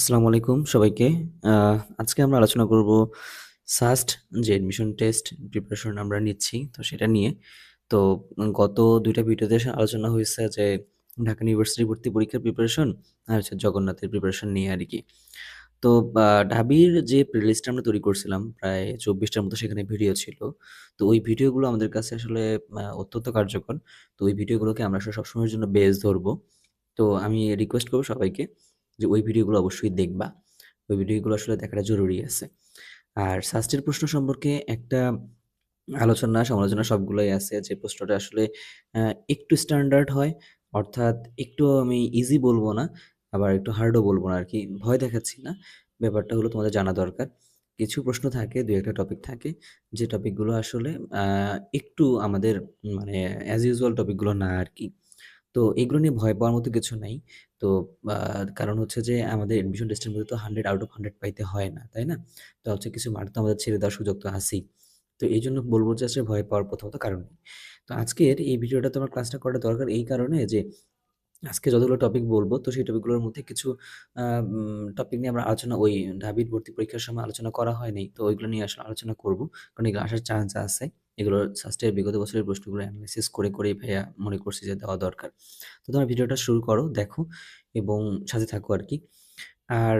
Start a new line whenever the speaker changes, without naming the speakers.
আসসালামু আলাইকুম সবাইকে। আজকে আমরা আলোচনা করব সাস্ট যে অ্যাডমিশন টেস্ট প্রিপারেশন আমরা নিচ্ছি, তো সেটা নিয়ে। তো গত দুইটা ভিডিওতে আলোচনা হয়েছে যে ঢাকা ইউনিভার্সিটি ভর্তি পরীক্ষার প্রিপারেশন আর হচ্ছে জগন্নাথের প্রিপারেশন নিয়ে আর কি তো ঢাবির যে প্লেলিস্টটা আমরা তৈরি করছিলাম প্রায় চব্বিশটার মতো সেখানে ভিডিও ছিল। তো ওই ভিডিওগুলো আমাদের কাছে আসলে অত্যন্ত কার্যকর। তো ওই ভিডিওগুলোকে আমরা সবসময়ের জন্য বেস ধরবো তো আমি রিকোয়েস্ট করব সবাইকে যে ওই ভিডিওগুলো অবশ্যই দেখবা। ওই ভিডিওগুলো আসলে দেখাটা জরুরি আছে। আর সাস্টের প্রশ্ন সম্পর্কে একটা আলোচনা সমালোচনা সবগুলোই আছে যে প্রশ্নটা আসলে একটু স্ট্যান্ডার্ড হয়। অর্থাৎ একটু আমি ইজি বলব না, আবার একটু হার্ডও বলব না আর কি ভয় দেখাচ্ছি না। ব্যাপারটা হলো তোমাদের জানা দরকার। কিছু প্রশ্ন থাকে, ২-১ টপিক থাকে যে টপিকগুলো আসলে একটু আমাদের মানে অ্যাজ ইউজুয়াল টপিকগুলো না আরকি। তো এগুলো নিয়ে ভয় পাওয়ার মতো কিছু নাই। তো কারণ হচ্ছে যে আমাদের অ্যাডমিশন টেস্টের মধ্যে তো 100 আউট অফ 100 পাইতে হয় না, তাই না? তো হচ্ছে কিছু মার্ক তো আমাদের ছেড়ে দেওয়ার সুযোগ তো আছেই। তো এই জন্য বলব যে আসলে ভয় পাওয়ার প্রথমত কারণ নেই। তো আজকের এই ভিডিওটা তো আমার ক্লাসটা করাটা দরকার এই কারণে যে আজকে যতগুলো টপিক বলব তো সেই টপিকগুলোর মধ্যে কিছু টপিক নিয়ে আমরা আলোচনা ওই ঢাবির ভর্তি পরীক্ষার সময় আলোচনা করা হয়নি তো ওইগুলো নিয়ে আসলে আলোচনা করব কারণ এগুলো আসার চান্স আছে। এগুলো সাস্টের বিগত বছরের প্রশ্নগুলো অ্যানালাইসিস করে, করেই ভাইয়া মনে করছি যে দেওয়া দরকার। তো তোমরা ভিডিওটা শুরু করো, দেখো এবং সাথে থাকো আর কি আর